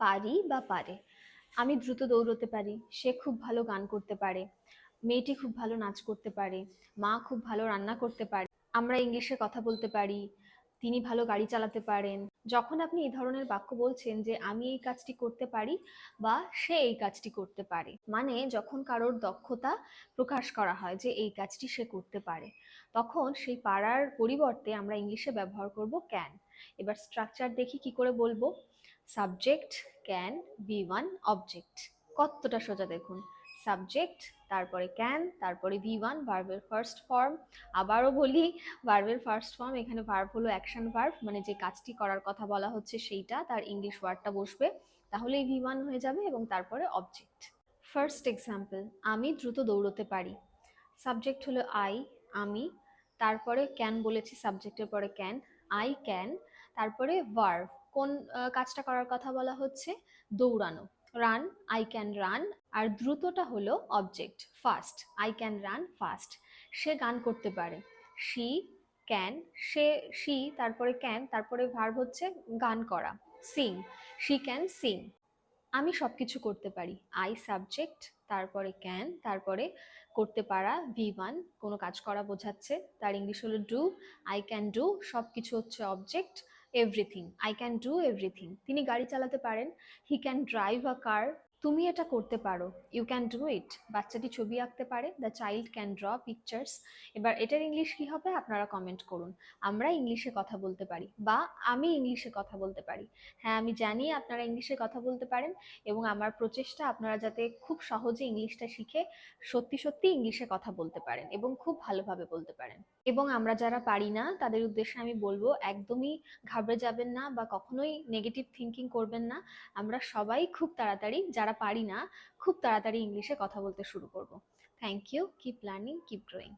পারি বা পারে। আমি দ্রুত দৌড়তে পারি, সে খুব ভালো গান করতে পারে, মেয়েটি খুব ভালো নাচ করতে পারে, মা খুব ভালো রান্না করতে পারে, আমরা ইংলিশে কথা বলতে পারি, তিনি ভালো গাড়ি চালাতে পারেন। যখন আপনি এই ধরনের বাক্য বলছেন যে, আমি এই কাজটি করতে পারি বা সে এই কাজটি করতে পারে মানে যখন কারোর দক্ষতা প্রকাশ করা হয় যে, এই কাজটি সে করতে পারে, তখন সেই পারার পরিবর্তে আমরা ইংলিশে ব্যবহার করব ক্যান এবার স্ট্রাকচার দেখি কি করে বলব। Subject can V one object. কতটা সোজা দেখুন। সাবজেক্ট, তারপরে ক্যান, তারপরে ভি ওয়ান, ভার্বের ফার্স্ট ফর্ম। আবারও বলি, ভার্বের ফার্স্ট ফর্ম, এখানে ভার্ব হলো অ্যাকশন ভার্ব মানে যে কাজটি করার কথা বলা হচ্ছে সেইটা, তার ইংলিশ ওয়ার্ডটা বসবে। তাহলেই ভি ওয়ান হয়ে যাবে এবং তারপরে অবজেক্ট। ফার্স্ট এক্সাম্পল, আমি দ্রুত দৌড়তে পারি। সাবজেক্ট হলো আই, আমি, তারপরে ক্যান বলেছি সাবজেক্টের পরে ক্যান, আই ক্যান, তারপরে ভার্ভ কোন কাজটা করার কথা বলা হচ্ছে? দৌড়ানো। রান আই ক্যান রান আর দ্রুতটা হলো object fast I can run fast সে গান করতে পারে। শি ক্যান সে শি তারপরে ক্যান তারপরে ভার্ব হচ্ছে গান করা। সিং শি ক্যান সিং আমি সব কিছু করতে পারি। আই সাবজেক্ট তারপরে ক্যান তারপরে করতে পারা। ভি ওয়ান কোনো কাজ করা বোঝাচ্ছে। তার ইংলিশ হলো ডু আই ক্যান ডু সব কিছু হচ্ছে object everything I can do everything তিনি গাড়ি চালাতে পারেন. হি ক্যান ড্রাইভ আ কার তুমি এটা করতে পারো। ইউ ক্যান ডু ইট বাচ্চাটি ছবি আঁকতে পারে। The child can draw pictures এবার এটার ইংলিশ কি হবে? আপনারা কমেন্ট করুন। আমরা ইংলিশে কথা বলতে পারি বা আমি ইংলিশে কথা বলতে পারি। হ্যাঁ আমি জানি আপনারা ইংলিশে কথা বলতে পারেন এবং আমার প্রচেষ্টা আপনারা যাতে খুব সহজে ইংলিশটা শিখে সত্যি সত্যি ইংলিশে কথা বলতে পারেন এবং খুব ভালোভাবে বলতে পারেন। এবং আমরা যারা পারি না, তাদের উদ্দেশ্যে আমি বলব, একদমই ঘাবড়ে যাবেন না বা কখনোই নেগেটিভ থিঙ্কিং করবেন না। আমরা সবাই খুব তাড়াতাড়ি যারা পারি না, খুব তাড়াতাড়ি ইংলিশে কথা বলতে শুরু করব। Thank you keep learning keep growing